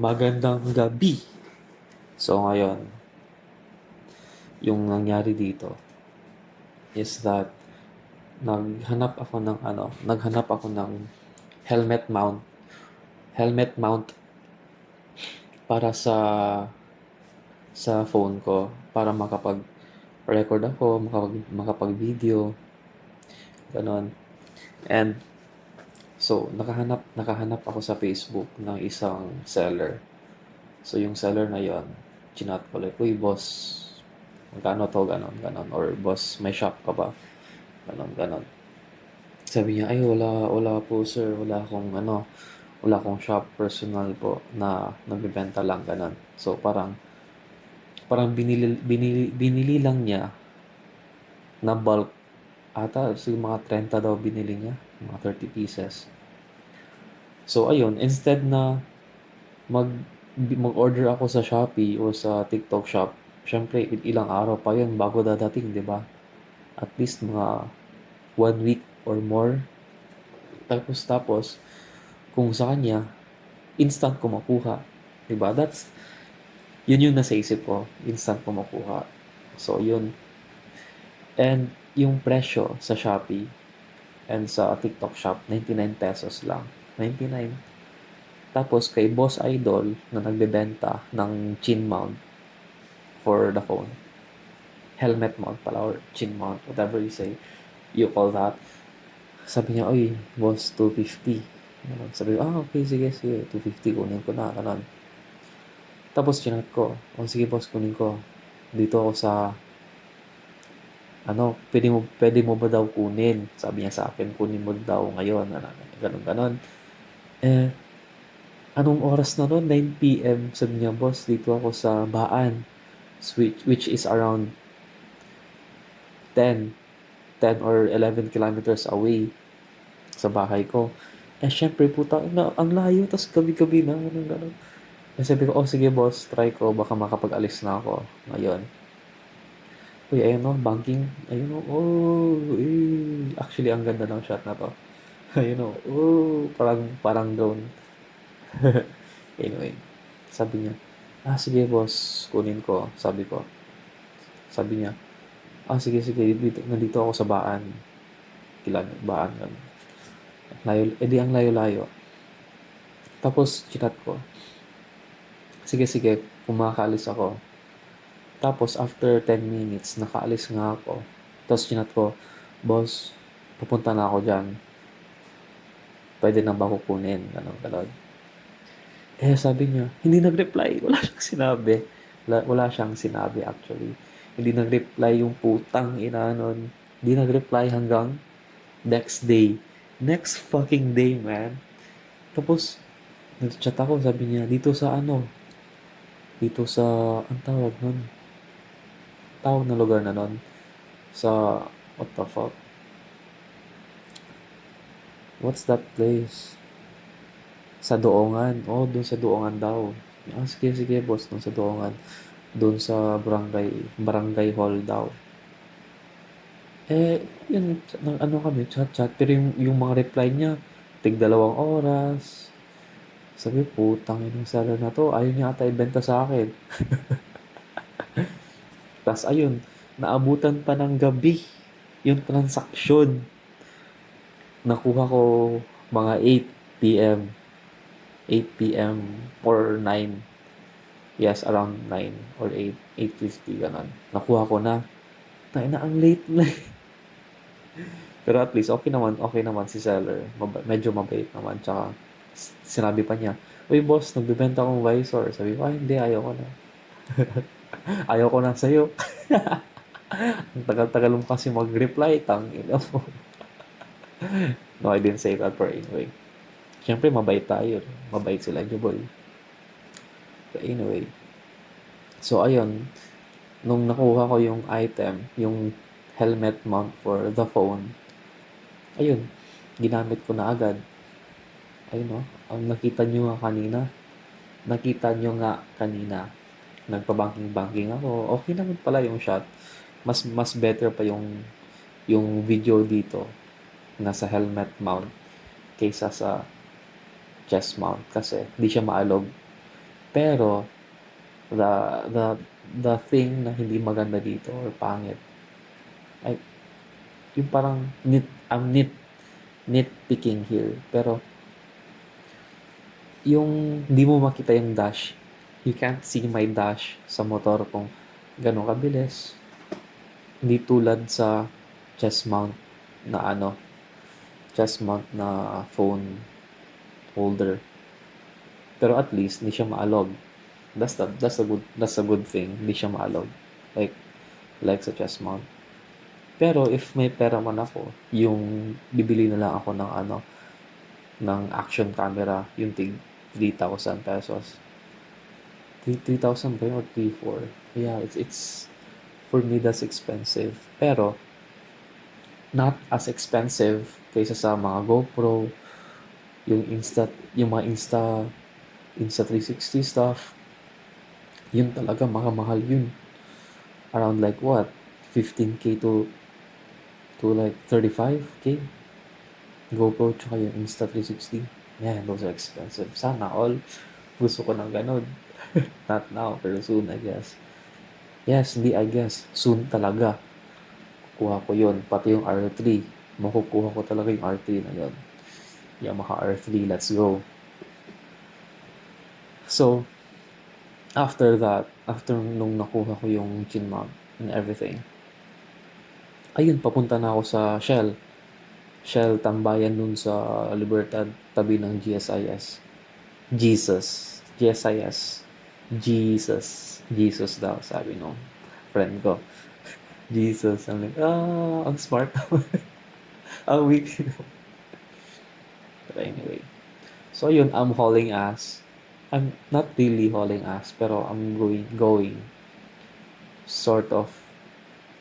Magandang gabi. So ngayon, yung nangyari dito is that naghanap ako ng ano, naghanap ako ng helmet mount. Helmet mount para sa sa phone ko para makapag-record ako, makapag makapag-video. Ganon. And so nakahanap nakahanap ako sa Facebook ng isang seller. So yung seller na yon, chinat ko like, "Uy, boss, magkano to?" Ganon, ganon. Or, "Boss, may shop ka ba?" Ganon, ganon. Sabi niya, "Ay, wala, wala po sir. Wala akong ano, wala akong shop personal po na nagbebenta lang." Ganon. So parang, parang binili, binili, binili lang niya na bulk ata, so mga 30 daw binili niya, mga 30 pieces. So ayun, instead na mag mag-order ako sa Shopee o sa TikTok shop, syempre il- ilang araw pa yun bago dadating, di ba? At least mga one week or more. Tapos tapos, kung sa kanya, instant ko makuha. Di ba? That's, yun yung nasa isip ko. Instant ko makuha. So, yun. And yung presyo sa Shopee and sa TikTok shop, 99 pesos lang. 99. Tapos kay Boss Idol na nagbebenta ng chin mount for the phone. Helmet mount pala or chin mount, whatever you say, you call that. Sabi niya, oy, boss, 250. Ganun. Sabi ko, ah, okay, sige, sige, 250, kunin ko na, ganun. Tapos chinat ko, oh, sige boss, kunin ko. Dito ako sa, ano, pwede mo, pwede mo ba daw kunin? Sabi niya sa akin, kunin mo daw ngayon, ano, ganun, ganun. Eh, anong oras na noon? 9 p.m. Sabi niya, boss, dito ako sa Baan, which, which is around 10, 10 or 11 kilometers away sa bahay ko. Eh, syempre, puta, na, ang layo, tas gabi-gabi na, ganun, ganun. Eh, sabi ko, oh, sige boss, try ko, baka makapag-alis na ako ngayon. Uy, ayun o, banking. Ayun o, oh, eh. Actually, ang ganda ng shot na to. Ayun o, oh, parang, parang drone. anyway, sabi niya, ah, sige boss, kunin ko. Sabi ko. Sabi niya, ah, sige, sige, dito, nandito ako sa Baan. Kilan, Baan. Ganun. Layo, edi ang layo-layo. Tapos, chinat ko. Sige, sige, kumakaalis ako. Tapos, after 10 minutes, nakaalis nga ako. Tapos, chinat ko, boss, pupunta na ako dyan. Pwede na ba kukunin? Ganon, ganon. Eh, sabi niya, hindi nag-reply. Wala siyang sinabi. Wala, siyang sinabi, actually. Hindi nag-reply yung putang ina nun. Hindi nag-reply hanggang next day. Next fucking day, man. Tapos, nag-chat ako, sabi niya, dito sa ano, dito sa, ang tawag nun, tawag na lugar na nun, sa, what the fuck, what's that place? Sa Doongan. Oh, doon sa Doongan daw. Ah, sige, sige, boss, doon sa Doongan. Doon sa barangay, barangay hall daw. Eh, yun, nang ano kami, chat-chat. Pero yung, yung mga reply niya, tig dalawang oras. Sabi, putang yung seller na to. Ayaw niya ata ibenta sa akin. Tapos, ayun, naabutan pa ng gabi yung transaksyon. Nakuha ko mga 8 p.m. 8 p.m. or 9. Yes, around 9 or 8, 8.50, ganun. Nakuha ko na. Tayo na, ang late na. Pero at least, okay naman, okay naman si seller. Mab- medyo mabait naman. Tsaka, sinabi pa niya, Uy, boss, nagbibenta akong visor. Sabi ko, ay, hindi, ayaw ko na. ayaw ko na sa'yo. Ang tagal-tagal mo kasi mag-reply, tang ina mo. no, I didn't say that for anyway. Siyempre, mabait tayo. Mabait sila, boy. But anyway. So, ayun. Nung nakuha ko yung item, yung helmet mount for the phone, ayun, ginamit ko na agad. Ayun, no? Ang nakita nyo nga kanina. Nakita nyo nga kanina. Nagpa-banking-banking ako. Okay naman pala yung shot. Mas mas better pa yung yung video dito nasa helmet mount kaysa sa chest mount kasi hindi siya maalog Pero, the, the, the thing na hindi maganda dito or pangit, ay, yung parang nit, I'm nit, nitpicking here. Pero, yung hindi mo makita yung dash, you can't see my dash sa motor kung gano'ng kabilis. Hindi tulad sa chest mount na ano, chest mount na phone holder. Pero at least hindi siya maalog. That's the that's a good that's a good thing. Hindi siya maalog. Like like sa chest mount. Pero if may pera man ako, yung bibili na lang ako ng ano ng action camera, yung tig 3,000 pesos. 3,000 ba yun or 3,400? Yeah, it's it's for me that's expensive. Pero not as expensive kaysa sa mga GoPro, yung Insta, yung mga Insta, Insta 360 stuff. Yun talaga, mga mahal yun. Around like what? 15k to to like 35k. GoPro tsaka yung Insta 360. Man, those are expensive. Sana all gusto ko ng ganun. Not now, pero soon, I guess. Yes, hindi I guess. Soon talaga. Kuha ko yun. Pati yung R3. Makukuha ko talaga yung R3 na yun. Yamaha R3, let's go. So, after that, after nung nakuha ko yung chin mount and everything, ayun, papunta na ako sa Shell. Shell tambayan dun sa Libertad, tabi ng GSIS. Jesus. GSIS. Jesus. Jesus daw, sabi nung friend ko. Jesus. I'm like, ah, ang smart ang weak. But anyway. So yun, I'm hauling ass. I'm not really hauling ass, pero I'm going, going sort of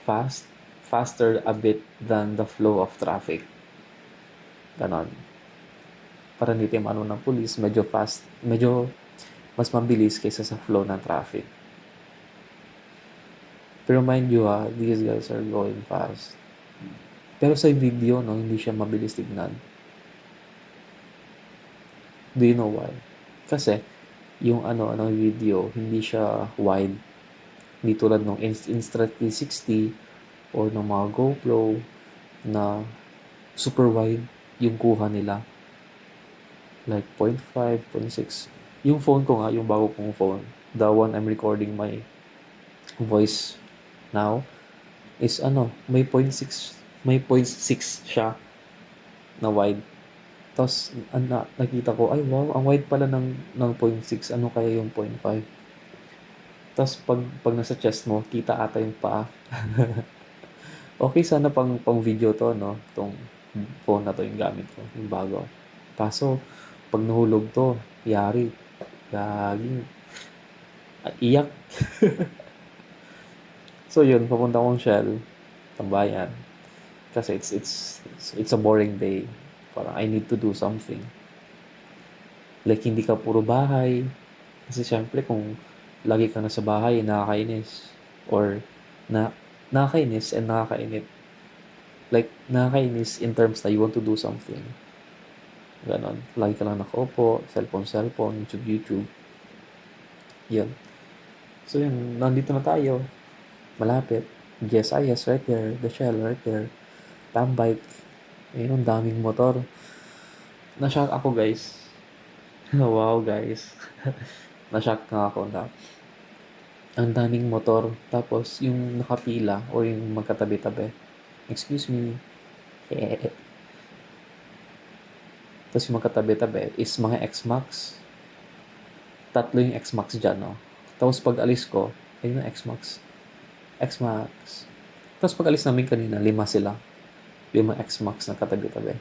fast, faster a bit than the flow of traffic. Ganon. Para hindi tayo ano ng police, medyo fast, medyo mas mabilis kaysa sa flow ng traffic. Pero mind you ha, these guys are going fast. Pero sa video, no, hindi siya mabilis tignan. Do you know why? Kasi, yung ano, ano video, hindi siya wide. Hindi tulad ng Insta360 or ng mga GoPro na super wide yung kuha nila. Like 0.5, 0.6. Yung phone ko nga, yung bago kong phone, the one I'm recording my voice now, is ano, may 0.6, may 0.6 siya na wide. Tapos, na, nakita ko, ay wow, ang wide pala ng, ng 0.6. Ano kaya yung 0.5? Tapos, pag, pag nasa chest mo, kita ata yung paa. okay, sana pang, pang video to, no? Itong phone na to yung gamit ko, yung bago. Kaso, pag nahulog to, yari. Gaging, ah, iyak. so, yun, papunta akong Shell, tambayan. Kasi it's, it's, it's, it's a boring day. Parang I need to do something. Like, hindi ka puro bahay. Kasi syempre, kung lagi ka na sa bahay, nakakainis. Or, na, nakakainis and nakakainit. Like, nakakainis in terms na you want to do something. Ganon. Lagi ka lang nakaupo, cellphone, cellphone, YouTube, YouTube. Yun. So, yun. Nandito na tayo. Malapit. GSIS right there. The Shell right there. Tambike. Ayun, ang daming motor. Na-shock ako, guys. wow, guys. Na-shock nga ako na ang daming motor. Tapos, yung nakapila o yung magkatabi-tabi. Excuse me. Eh. Tapos yung magkatabi-tabi is mga X-Max. Tatlo yung X-Max dyan, no? Tapos pag alis ko, ayun yung X-Max. X-Max. Tapos pag alis namin kanina, lima sila lima X-Max na katabi-tabi.